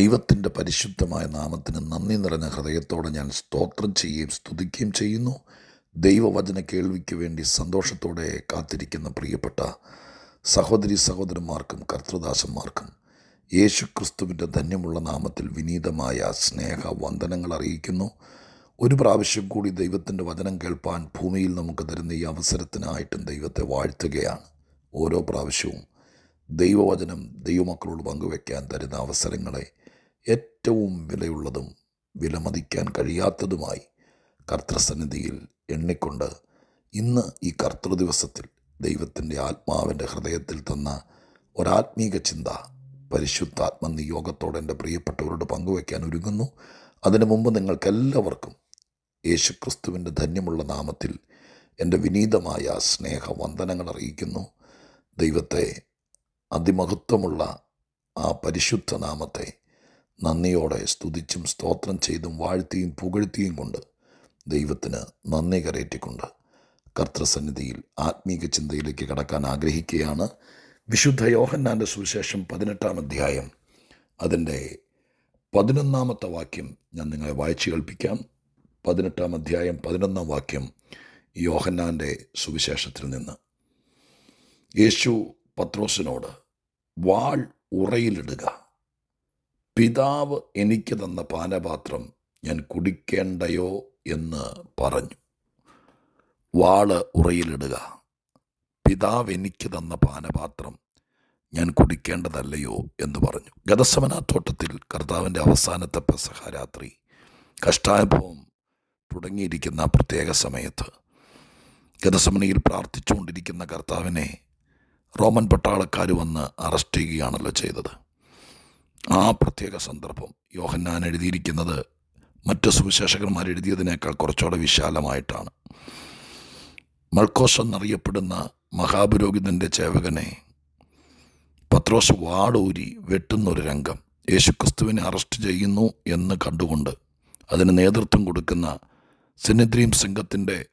ദൈവത്തിന്റെ പരിശുദ്ധമായ നാമത്തിന് നന്ദി നിറഞ്ഞ ഹൃദയത്തോടെ ഞാൻ സ്തോത്രം ചെയ്യുകയും സ്തുതിക്കുകയും ചെയ്യുന്നു. ദൈവവചന കേൾവിക്ക് വേണ്ടി സന്തോഷത്തോടെ കാത്തിരിക്കുന്ന പ്രിയപ്പെട്ട സഹോദരി സഹോദരന്മാർക്കും കർത്തൃദാസന്മാർക്കും യേശു ക്രിസ്തുവിന്റെ ധന്യമുള്ള നാമത്തിൽ വിനീതമായ സ്നേഹ വന്ദനങ്ങൾ അറിയിക്കുന്നു. ഒരു പ്രാവശ്യം കൂടി ദൈവത്തിന്റെ വചനം കേൾപ്പാൻ ഭൂമിയിൽ നമുക്ക് തരുന്ന ഈ അവസരത്തിനായിട്ടും ദൈവത്തെ വാഴ്ത്തുകയാണ്. ഓരോ പ്രാവശ്യവും ദൈവവചനം ദൈവമക്കളോട് പങ്കുവെക്കാൻ തരുന്ന അവസരങ്ങളെ ഏറ്റവും വിലയുള്ളതും വിലമതിക്കാൻ കഴിയാത്തതുമായി കർത്തൃസന്നിധിയിൽ എണ്ണിക്കൊണ്ട് ഇന്ന് ഈ കർത്തൃദിവസത്തിൽ ദൈവത്തിന്റെ ആത്മാവിന്റെ ഹൃദയത്തിൽ തന്ന ഒരാത്മീക ചിന്ത പരിശുദ്ധാത്മ നിയോഗത്തോടെ എന്റെ പ്രിയപ്പെട്ടവരോട് പങ്കുവയ്ക്കാൻ ഒരുങ്ങുന്നു. അതിനു മുമ്പ് നിങ്ങൾക്കെല്ലാവർക്കും യേശുക്രിസ്തുവിന്റെ ധന്യമുള്ള നാമത്തിൽ എന്റെ വിനീതമായ സ്നേഹ വന്ദനങ്ങൾ അറിയിക്കുന്നു. ദൈവത്തെ അതിമഹത്വമുള്ള ആ പരിശുദ്ധ നാമത്തെ നന്ദിയോടെ സ്തുതിച്ചും സ്തോത്രം ചെയ്തും വാഴ്ത്തിയും പുകഴ്ത്തിയും കൊണ്ട് ദൈവത്തിന് നന്ദി കരയറ്റിക്കൊണ്ട് കർത്തൃസന്നിധിയിൽ ആത്മീക ചിന്തയിലേക്ക് കടക്കാൻ ആഗ്രഹിക്കുകയാണ് വിശുദ്ധ യോഹന്നാന്റെ സുവിശേഷം പതിനെട്ടാം അധ്യായം. അതിന്റെ പതിനൊന്നാമത്തെ വാക്യം ഞാൻ നിങ്ങളെ വായിച്ചു കേൾപ്പിക്കാം. പതിനെട്ടാം അധ്യായം പതിനൊന്നാം വാക്യം യോഹന്നാന്റെ സുവിശേഷത്തിൽ നിന്ന്. യേശു പത്രോസിനോട് വാൾ ഉറയിലിടുക പിതാവ് എനിക്ക് തന്ന പാനപാത്രം ഞാൻ കുടിക്കേണ്ടയോ എന്ന് പറഞ്ഞു. വാൾ ഉറയിലിടുക. പിതാവ് എനിക്ക് തന്ന പാനപാത്രം ഞാൻ കുടിക്കേണ്ടതല്ലയോ എന്ന് പറഞ്ഞു. ഗതസമനാത്തോട്ടത്തിൽ കർത്താവിന്റെ അവസാനത്തെ പെസഹ രാത്രി കഷ്ടാനുഭവം തുടങ്ങിയിരിക്കുന്ന പ്രത്യേക സമയത്ത് ഗതസമനയിൽ പ്രാർത്ഥിച്ചുകൊണ്ടിരിക്കുന്ന കർത്താവിനെ റോമൻ പട്ടാളക്കാർ വന്ന് അറസ്റ്റ് ചെയ്യുകയാണല്ലോ ചെയ്തത്. ആ പ്രത്യേക സന്ദർഭം യോഹന്നാൻ എഴുതിയിരിക്കുന്നത് മറ്റ് സുവിശേഷകന്മാർ എഴുതിയതിനേക്കാൾ കുറച്ചുകൂടെ വിശാലമായിട്ടാണ്. മൾക്കോസ് എന്നറിയപ്പെടുന്ന മഹാപുരോഹിതന്റെ ചേവകനെ പത്രോസ് വാടൂരി വെട്ടുന്നൊരു രംഗം. യേശുക്രിസ്തുവിനെ അറസ്റ്റ് ചെയ്യുന്നു എന്ന് കണ്ടുകൊണ്ട് അതിന് നേതൃത്വം കൊടുക്കുന്ന സിനിദ്രീം സംഘത്തിന്റെ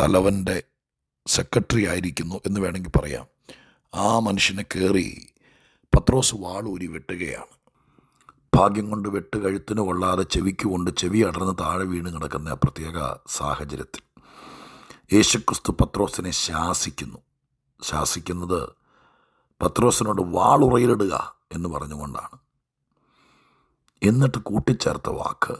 തലവന്റെ സെക്രട്ടറി ആയിരിക്കുന്നു എന്ന് വേണമെങ്കിൽ പറയാം. ആ മനുഷ്യനെ കയറി പത്രോസ് വാളൂരി വെട്ടുകയാണ്. ഭാഗ്യം കൊണ്ട് വെട്ട് കഴുത്തിന് കൊള്ളാതെ ചെവിക്ക് കൊണ്ട് ചെവി അടർന്ന് താഴെ വീണ് കിടക്കുന്ന ആ പ്രത്യേക സാഹചര്യത്തിൽ യേശുക്രിസ്തു പത്രോസിനെ ശാസിക്കുന്നു. ശാസിക്കുന്നത് പത്രോസിനോട് വാളുറയിലിടുക എന്ന് പറഞ്ഞുകൊണ്ടാണ്. എന്നിട്ട് കൂട്ടിച്ചേർത്ത വാക്ക്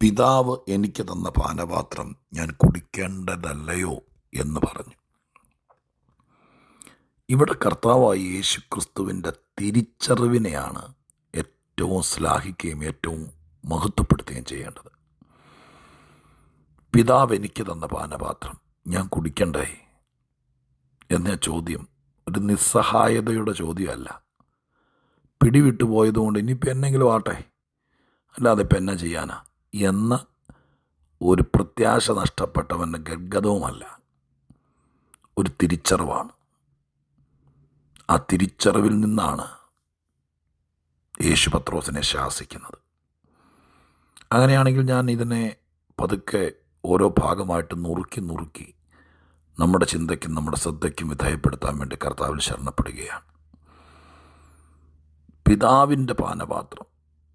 പിതാവ് എനിക്ക് തന്ന പാനപാത്രം ഞാൻ കുടിക്കേണ്ടതല്ലയോ? എന്ന് പറഞ്ഞു. ഇവിടെ കർത്താവായ യേശു ക്രിസ്തുവിന്റെ തിരിച്ചറിവിനെയാണ് ഏറ്റവും ശ്ലാഘിക്കുകയും ഏറ്റവും മഹത്വപ്പെടുത്തുകയും ചെയ്യേണ്ടത്. പിതാവ് എനിക്ക് തന്ന പാനപാത്രം ഞാൻ കുടിക്കണ്ടേ? എന്ന ചോദ്യം ഒരു നിസ്സഹായതയുടെ ചോദ്യമല്ല. പിടിവിട്ടു പോയതുകൊണ്ട് ഇനിയിപ്പോൾ എന്നെങ്കിലും ആട്ടെ? അല്ലാതെ ഇപ്പം എന്നാ ചെയ്യാനാ? എന്ന ഒരു പ്രത്യാശ നഷ്ടപ്പെട്ടവന്റെ ഗദ്ഗതവുമല്ല. ഒരു തിരിച്ചറിവാണ്. ആ തിരിച്ചറിവിൽ നിന്നാണ് യേശു പത്രോസിനെ ശാസിക്കുന്നത്. അങ്ങനെയാണെങ്കിൽ ഞാൻ ഇതിനെ പതുക്കെ ഓരോ ഭാഗമായിട്ട് നുറുക്കി നുറുക്കി നമ്മുടെ ചിന്തയ്ക്കും നമ്മുടെ ശ്രദ്ധയ്ക്കും വിധേയപ്പെടുത്താൻ വേണ്ടി കർത്താവിൽ ശരണപ്പെടുകയാണ്. പിതാവിന്റെ പാനപാത്രം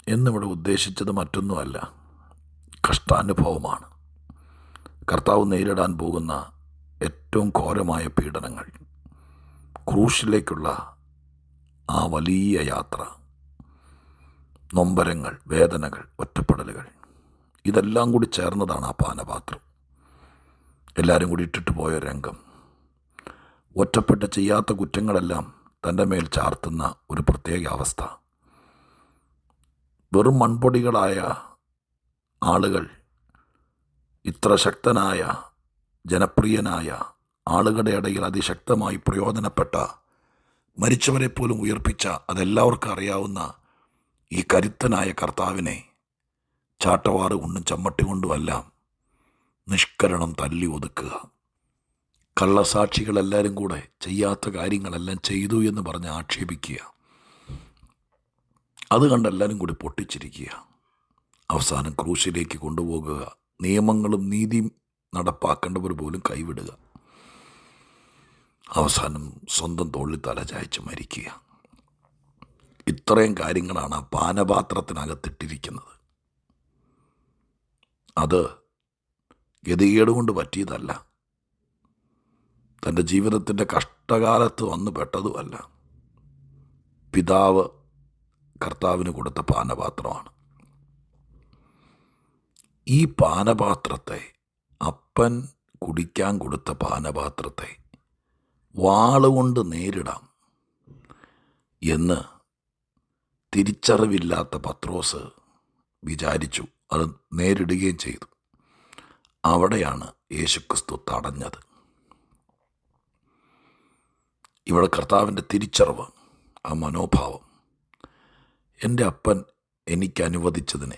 എന്നിവിടെ ഉദ്ദേശിച്ചത് മറ്റൊന്നുമല്ല കഷ്ടാനുഭവമാണ്. കർത്താവ് നേരിടാൻ പോകുന്ന ഏറ്റവും ഘോരമായ പീഡനങ്ങൾ ക്രൂശിലേക്കുള്ള ആ വലിയ യാത്ര. നൊമ്പരങ്ങൾ വേദനകൾ ഒറ്റപ്പെടലുകൾ. ഇതെല്ലാം കൂടി ചേർന്നതാണ് ആ പാനപാത്രം. എല്ലാവരും കൂടി ഇട്ടിട്ട് പോയ രംഗം. ഒറ്റപ്പെട്ട് ചെയ്യാത്ത കുറ്റങ്ങളെല്ലാം തന്റെ മേൽ ചാർത്തുന്ന ഒരു പ്രത്യേക അവസ്ഥ. വെറും മൺപൊടികളായ ആളുകൾ ഇത്ര ശക്തനായ ജനപ്രിയനായ ആളുകളുടെ ഇടയിൽ അതിശക്തമായി പ്രയോജനപ്പെട്ട മരിച്ചവരെ പോലും ഉയർപ്പിച്ച അതെല്ലാവർക്കും അറിയാവുന്ന ഈ കരുത്തനായ കർത്താവിനെ ചാട്ടവാറ് കൊണ്ടും ചമ്മട്ടി കൊണ്ടുമെല്ലാം നിഷ്കരണം തല്ലി ഒതുക്കുക. കള്ളസാക്ഷികളെല്ലാവരും കൂടെ ചെയ്യാത്ത കാര്യങ്ങളെല്ലാം ചെയ്തു എന്ന് പറഞ്ഞ് ആക്ഷേപിക്കുക. അത് കണ്ട് എല്ലാവരും കൂടി പൊട്ടിച്ചിരിക്കുക. അവസാനം ക്രൂശിലേക്ക് കൊണ്ടുപോകുക. നിയമങ്ങളും നീതിയും നടപ്പാക്കേണ്ടവർ പോലും കൈവിടുക. അവസാനം സ്വന്തം തോളിൽ തല ചായച്ച് മരിക്കുക. ഇത്രയും കാര്യങ്ങളാണ് ആ പാനപാത്രത്തിനകത്തിട്ടിരിക്കുന്നത്. അത് ഗതികേട് കൊണ്ട് പറ്റിയതല്ല. തന്റെ ജീവിതത്തിന്റെ കഷ്ടകാലത്ത് വന്നു പെട്ടതുമല്ല. പിതാവ് കർത്താവിന് കൊടുത്ത പാനപാത്രമാണ്. ഈ പാനപാത്രത്തെ അപ്പൻ കുടിക്കാൻ കൊടുത്ത പാനപാത്രത്തെ വാളുകൊണ്ട് നേരിടാം എന്ന് തിരിച്ചറിവില്ലാത്ത പത്രോസ് വിചാരിച്ചു. അത് നേരിടുകയും ചെയ്തു. അവിടെയാണ് യേശുക്രിസ്തു തടഞ്ഞത്. ഇവിടെ കർത്താവിന്റെ തിരിച്ചറിവ് ആ മനോഭാവം എന്റെ അപ്പൻ എനിക്ക് അനുവദിച്ചതിനെ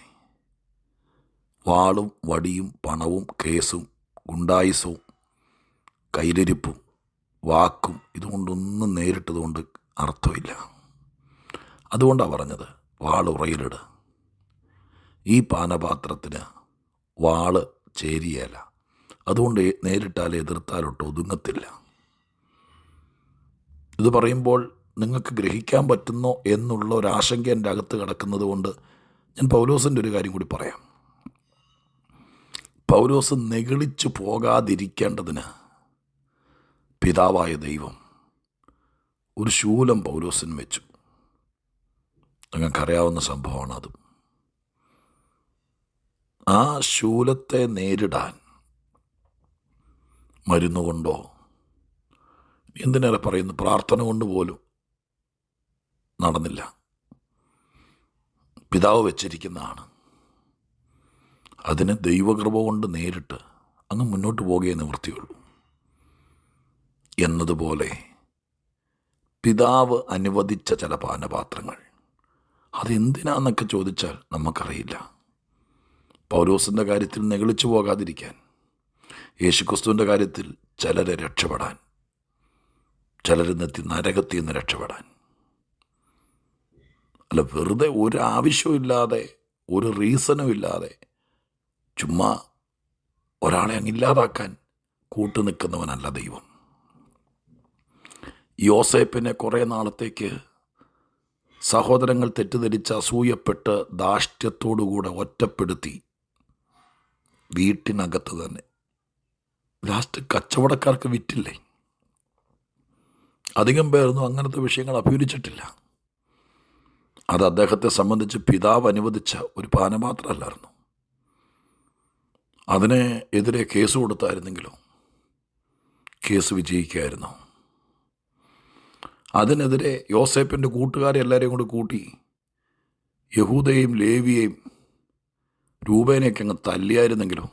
വാളും വടിയും പണവും കേസും ഗുണ്ടായുസവും കയ്യിലിരിപ്പും വാക്കും ഇതുകൊണ്ടൊന്നും നേരിട്ടതുകൊണ്ട് അർത്ഥമില്ല. അതുകൊണ്ടാണ് പറഞ്ഞത് വാൾ ഉറയിലിട്. ഈ പാനപാത്രത്തിന് വാൾ ചേരിയല്ല അതുകൊണ്ട് നേരിട്ടാൽ എതിർത്താലൊട്ട് ഒതുങ്ങത്തില്ല. ഇത് പറയുമ്പോൾ നിങ്ങൾക്ക് ഗ്രഹിക്കാൻ പറ്റുന്നോ എന്നുള്ള ഒരു ആശങ്ക എന്റെ അകത്ത് കിടക്കുന്നത് കൊണ്ട് ഞാൻ പൗലോസിന്റെ ഒരു കാര്യം കൂടി പറയാം. പൗലോസ് നെകിളിച്ചു പോകാതിരിക്കേണ്ടതിന് പിതാവായ ദൈവം ഒരു ശൂലം പൗലോസിന് വെച്ചു. നിങ്ങൾക്കറിയാവുന്ന സംഭവമാണ് അത് ആ ശൂലത്തെ നേരിടാൻ മരുന്നുകൊണ്ടോ എന്തിനേറെ പറയുന്നു പ്രാർത്ഥന കൊണ്ട് പോലും നടന്നില്ല. പിതാവ് വെച്ചിരിക്കുന്നതാണ്. അതിന് ദൈവകൃപ കൊണ്ട് നേരിട്ട് അങ്ങ് മുന്നോട്ട് പോകേ നിവൃത്തിയുള്ളൂ. എന്നതുപോലെ പിതാവ് അനുവദിച്ച ചില പാനപാത്രങ്ങൾ. അതെന്തിനാന്നൊക്കെ ചോദിച്ചാൽ നമുക്കറിയില്ല. പൗലോസിന്റെ കാര്യത്തിൽ നെഗളിച്ചു പോകാതിരിക്കാൻ യേശുക്രിസ്തുവിന്റെ കാര്യത്തിൽ ചിലരെ രക്ഷപ്പെടാൻ ചിലരിൽ നിന്നെത്തി നരകത്തിൽ നിന്ന് രക്ഷപ്പെടാൻ. അല്ല വെറുതെ ഒരാവശ്യമില്ലാതെ ഒരു റീസണും ഇല്ലാതെ ചുമ്മാ ഒരാളെ അങ്ങില്ലാതാക്കാൻ കൂട്ടു നിൽക്കുന്നവനല്ല ദൈവം. യോസേപ്പിനെ കുറേ നാളത്തേക്ക് സഹോദരങ്ങൾ തെറ്റിദ്ധരിച്ച് അസൂയപ്പെട്ട് ദാഷ്ട്യത്തോടുകൂടെ ഒറ്റപ്പെടുത്തി. വീട്ടിനകത്ത് തന്നെ. ലാസ്റ്റ് കച്ചവടക്കാർക്ക് വിറ്റില്ലേ? അധികം പേരൊന്നും അങ്ങനത്തെ വിഷയങ്ങൾ അഭിവരിച്ചിട്ടില്ല അത് അദ്ദേഹത്തെ സംബന്ധിച്ച് പിതാവ് അനുവദിച്ച ഒരു പാനപാത്രമല്ലായിരുന്നു അതിനെ എതിരെ കേസ് കൊടുത്തായിരുന്നെങ്കിലോ? കേസ് വിജയിക്കായിരുന്നു? അതിനെതിരെ യോസേപ്പിന്റെ കൂട്ടുകാരെ എല്ലാവരെയും കൂടി കൂട്ടി യഹൂദയെയും ലേവിയെയും രൂപേനെയൊക്കെ അങ്ങ് തല്ലിയായിരുന്നെങ്കിലും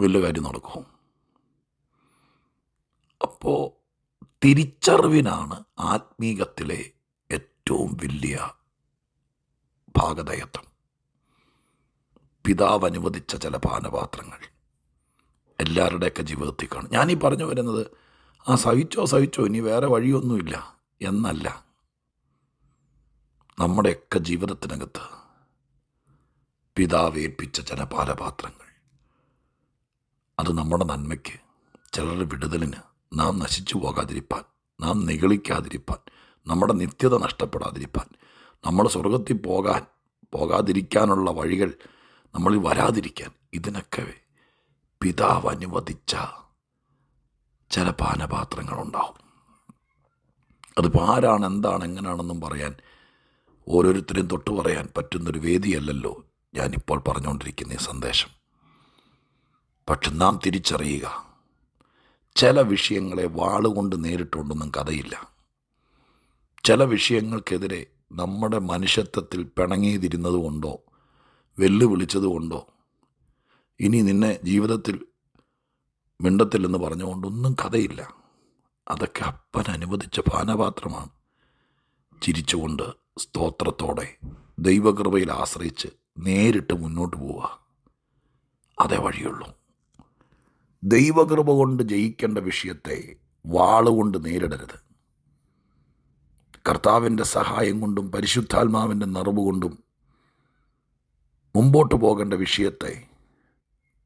വലിയ കാര്യം നടക്കും. അപ്പോൾ തിരിച്ചറിവിനാണ് ആത്മീകത്തിലെ ഏറ്റവും വലിയ ഭാഗതയത്വം പിതാവ് അനുവദിച്ച ചില പാനപാത്രങ്ങൾ എല്ലാവരുടെയൊക്കെ ജീവിതത്തിൽ കാണും. ഞാനീ പറഞ്ഞു വരുന്നത് ആ സഹിച്ചോ സഹിച്ചോ ഇനി വേറെ വഴിയൊന്നുമില്ല. എന്നല്ല. നമ്മുടെയൊക്കെ ജീവിതത്തിനകത്ത് പിതാവേൽപ്പിച്ച ചില പാലപാത്രങ്ങൾ. അത് നമ്മുടെ നന്മയ്ക്ക് ചിലരുടെ വിടുതലിന് നാം നശിച്ചു പോകാതിരിപ്പാൻ നാം നിഗളിക്കാതിരിപ്പാൻ നമ്മുടെ നിത്യത നഷ്ടപ്പെടാതിരിപ്പാൻ നമ്മൾ സ്വർഗത്തിൽ പോകാൻ പോകാതിരിക്കാനുള്ള വഴികൾ നമ്മളിൽ വരാതിരിക്കാൻ ഇതിനൊക്കെ പിതാവ് അനുവദിച്ച ചില പാനപാത്രങ്ങളുണ്ടാവും. അതിപ്പോൾ ആരാണ് എന്താണ് എങ്ങനെയാണെന്നും പറയാൻ ഓരോരുത്തരെയും തൊട്ട് പറയാൻ പറ്റുന്നൊരു വേദിയല്ലല്ലോ ഞാനിപ്പോൾ പറഞ്ഞുകൊണ്ടിരിക്കുന്ന ഈ സന്ദേശം. പക്ഷെ നാം തിരിച്ചറിയുക ചില വിഷയങ്ങളെ വാളുകൊണ്ട് നേരിട്ടുകൊണ്ടൊന്നും കഥയില്ല. ചില വിഷയങ്ങൾക്കെതിരെ നമ്മുടെ മനുഷ്യത്വത്തിൽ പിണങ്ങിയതിരുന്നത് കൊണ്ടോ വെല്ലുവിളിച്ചത് കൊണ്ടോ ഇനി നിന്നെ ജീവിതത്തിൽ മിണ്ടത്തില്ലെന്ന് പറഞ്ഞുകൊണ്ടൊന്നും കഥയില്ല. അതൊക്കെ അപ്പൻ അനുവദിച്ച പാനപാത്രമാണ് ചിരിച്ചുകൊണ്ട് സ്തോത്രത്തോടെ ദൈവകൃപയിൽ ആശ്രയിച്ച് നേരിട്ട് മുന്നോട്ട് പോവുക. അതേ വഴിയുള്ളൂ. ദൈവകൃപ കൊണ്ട് ജയിക്കേണ്ട വിഷയത്തെ വാളുകൊണ്ട് നേരിടരുത്. കർത്താവിന്റെ സഹായം കൊണ്ടും പരിശുദ്ധാത്മാവിന്റെ നിറവ് കൊണ്ടും മുമ്പോട്ട് പോകേണ്ട വിഷയത്തെ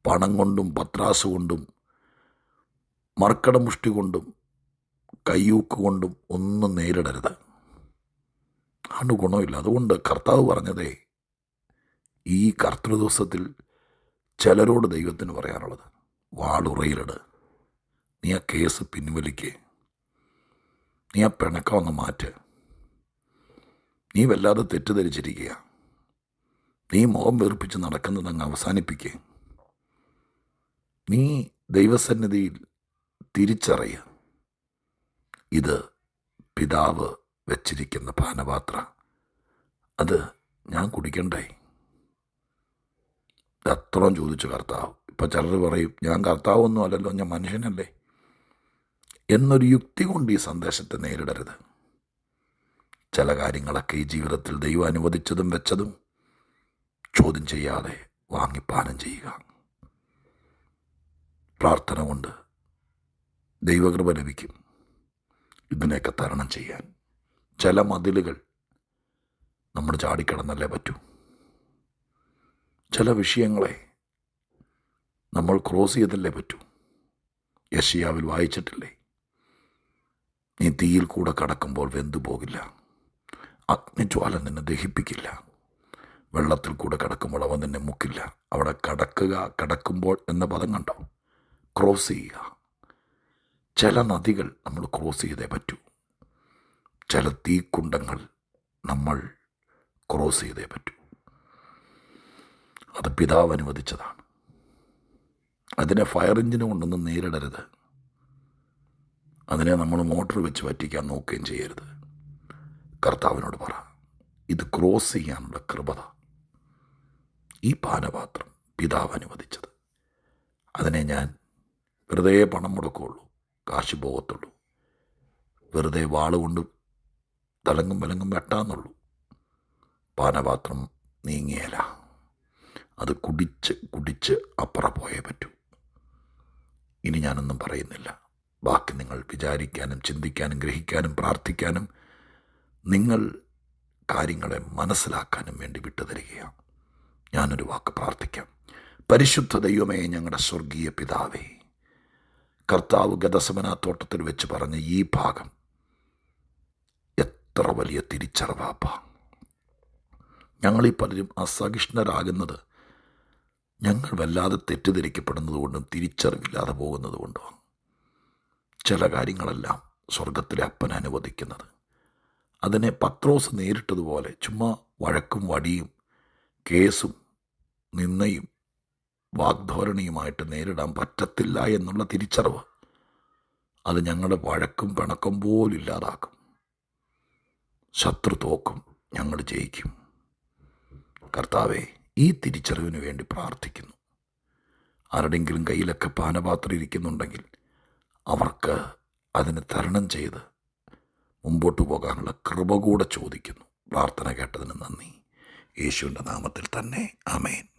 പണം കൊണ്ടും പത്രാസ് കൊണ്ടും മർക്കടമുഷ്ടി കൊണ്ടും കയ്യൂക്ക് കൊണ്ടും ഒന്നും നേരിടരുത്. ആണ് ഗുണമില്ല. അതുകൊണ്ട് കർത്താവ് പറഞ്ഞതേ ഈ കർത്തൃദിവസത്തിൽ ചിലരോട് ദൈവത്തിന് പറയാറുള്ളത് വാളുറയിലിട് നീ ആ കേസ് പിൻവലിക്ക്. നീ ആ പിണക്കം ഒന്ന് മാറ്റ്. നീ വല്ലാതെ തെറ്റിദ്ധരിച്ചിരിക്കുക. നീ മുഖം വെറുപ്പിച്ച് നടക്കുന്നത് അങ്ങ് അവസാനിപ്പിക്കുക നീ ദൈവസന്നിധിയിൽ തിരിച്ചറിയുക ഇത് പിതാവ് വെച്ചിരിക്കുന്ന പാനപാത്ര. അത് ഞാൻ കുടിക്കണ്ടേ? അത്രയും ചോദിച്ചു കർത്താവ്. ഇപ്പം ചിലർ പറയും ഞാൻ കർത്താവൊന്നും അല്ലല്ലോ ഞാൻ മനുഷ്യനല്ലേ? എന്നൊരു യുക്തി കൊണ്ട് ഈ സന്ദേശത്തെ നേരിടരുത്. ചില കാര്യങ്ങളൊക്കെ ഈ ജീവിതത്തിൽ ദൈവം അനുവദിച്ചതും വെച്ചതും ചോദ്യം ചെയ്യാതെ വാങ്ങിപ്പാനം ചെയ്യുക. പ്രാർത്ഥന കൊണ്ട് ദൈവകൃപ ലഭിക്കും. ഇതിനെയൊക്കെ തരണം ചെയ്യാൻ. ചില മതിലുകൾ നമ്മൾ ചാടിക്കടന്നല്ലേ പറ്റൂ. ചില വിഷയങ്ങളെ നമ്മൾ ക്രോസ് ചെയ്തല്ലേ പറ്റൂ. യഷിയാവിൽ വായിച്ചിട്ടില്ലേ? നീ തീയിൽ കൂടെ കടക്കുമ്പോൾ വെന്തു പോകില്ല. അഗ്നിജ്വാല നിന്നെ ദഹിപ്പിക്കില്ല. വെള്ളത്തിൽ കൂടെ കടക്കുമ്പോൾ അവൻ നിന്നെ മുക്കില്ല. അവിടെ കടക്കുക കടക്കുമ്പോൾ എന്ന പദം കണ്ടോ? ക്രോസ് ചെയ്യുക. ചില നദികൾ നമ്മൾ ക്രോസ് ചെയ്തേ പറ്റൂ. ചില തീക്കുണ്ടങ്ങൾ നമ്മൾ ക്രോസ് ചെയ്തേ പറ്റൂ. അത് പിതാവ് അനുവദിച്ചതാണ്. അതിനെ ഫയർ എഞ്ചിന് കൊണ്ടൊന്നും നേരിടരുത്. അതിനെ നമ്മൾ മോട്ടോർ വെച്ച് പറ്റിക്കാൻ നോക്കുകയും ചെയ്യരുത്. കർത്താവിനോട് പറ ഇത് ക്രോസ് ചെയ്യാനുള്ള കൃപത. ഈ പാനപാത്രം പിതാവ് അനുവദിച്ചത്. അതിനെ ഞാൻ വെറുതെ പണം മുടക്കുള്ളൂ. കാശ് പോകത്തുള്ളൂ. വെറുതെ വാളുകൊണ്ട് തലങ്ങും വിലങ്ങും വെട്ടാന്നുള്ളൂ. പാനപാത്രം നീങ്ങിയല. അത് കുടിച്ച് കുടിച്ച് അപ്പുറ പോയേ പറ്റൂ. ഇനി ഞാനൊന്നും പറയുന്നില്ല. ബാക്കി നിങ്ങൾ വിചാരിക്കാനും ചിന്തിക്കാനും ഗ്രഹിക്കാനും പ്രാർത്ഥിക്കാനും നിങ്ങൾ കാര്യങ്ങളെ മനസ്സിലാക്കാനും വേണ്ടി വിട്ടുതരികയാണ് ഞാനൊരു വാക്ക് പ്രാർത്ഥിക്കാം. പരിശുദ്ധ ദൈവമേ ഞങ്ങളുടെ സ്വർഗീയ പിതാവേ കർത്താവ് ഗതസമന തോട്ടത്തിൽ വെച്ച് പറഞ്ഞ ഈ ഭാഗം എത്ര വലിയ തിരിച്ചറിവാപ്പ ഞങ്ങളീ പലരും അസഹിഷ്ണരാകുന്നത് ഞങ്ങൾ വല്ലാതെ തെറ്റിദ്ധരിക്കപ്പെടുന്നത് കൊണ്ടും തിരിച്ചറിവില്ലാതെ പോകുന്നത് കൊണ്ടും ചില കാര്യങ്ങളെല്ലാം സ്വർഗത്തിലെ അപ്പൻ അനുവദിക്കുന്നത്. അതിനെ പത്രോസ് നേരിട്ടതുപോലെ ചുമ്മാ വഴക്കും വടിയും കേസും നിന്നയും വാഗ്ധോരണിയുമായിട്ട് നേരിടാൻ പറ്റത്തില്ല എന്നുള്ള തിരിച്ചറിവ് അത് ഞങ്ങളുടെ വഴക്കും പിണക്കം പോലും ഇല്ലാതാക്കും. ശത്രു തോക്കും ഞങ്ങൾ ജയിക്കും. കർത്താവെ ഈ തിരിച്ചറിവിന് വേണ്ടി പ്രാർത്ഥിക്കുന്നു. ആരുടെങ്കിലും കയ്യിലൊക്കെ പാനപാത്രം ഇരിക്കുന്നുണ്ടെങ്കിൽ അവർക്ക് അതിന് തരണം ചെയ്ത് മുമ്പോട്ട് പോകാനുള്ള കൃപ കൂടെ ചോദിക്കുന്നു. പ്രാർത്ഥന കേട്ടതിന് നന്ദി. യേശുവിന്റെ നാമത്തിൽ തന്നെ. ആമേൻ.